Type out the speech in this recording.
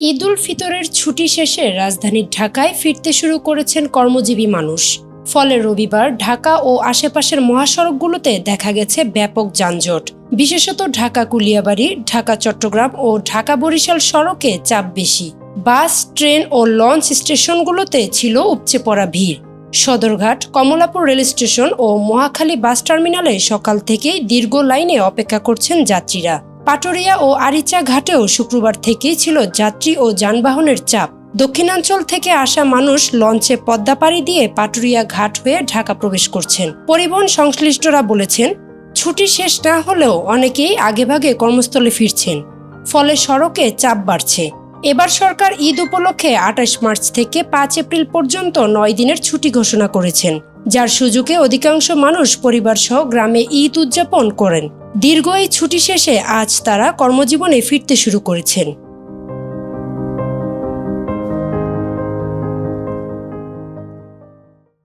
ঈদুল ফিতরের ছুটি শেষে রাজধানী ঢাকায় ফিরতে শুরু করেছেন কর্মজীবী মানুষ। ফলে রবিবার ঢাকা ও আশেপাশের মহাসড়কগুলোতে দেখা গেছে ব্যাপক যানজট। বিশেষত ঢাকা কুলিয়াবাড়ি, ঢাকা চট্টগ্রাম ও ঢাকা বরিশাল সড়কে চাপ বেশি। বাস, ট্রেন ও লঞ্চ স্টেশনগুলোতে ছিল উপচে পড়া ভিড়। সদরঘাট, কমলাপুর রেল স্টেশন ও মহাখালী বাস টার্মিনালে সকাল থেকেই দীর্ঘ লাইনে অপেক্ষা করছেন যাত্রীরা। পাটুরিয়া ও আরিচা ঘাটেও শুক্রবার থেকেই ছিল যাত্রী ও যানবাহনের চাপ। দক্ষিণাঞ্চল থেকে আসা মানুষ লঞ্চে পদ্মা পাড়ি দিয়ে পাটুরিয়া ঘাট হয়ে ঢাকা প্রবেশ করছেন। পরিবহন সংশ্লিষ্টরা বলেছেন, ছুটি শেষ না হলেও অনেকেই আগেভাগে কর্মস্থলে ফিরছেন। ফলে সড়কে চাপ বাড়ছে। এবার সরকার ঈদ উপলক্ষে আঠাশ মার্চ থেকে পাঁচ এপ্রিল পর্যন্ত নয় দিনের ছুটি ঘোষণা করেছেন। যার সুযোগে অধিকাংশ মানুষ পরিবার সহ গ্রামে ঈদ উদযাপন করেন। দীর্ঘ এই ছুটি শেষে আজ তারা কর্মজীবনে ফিরতে শুরু করেছেন।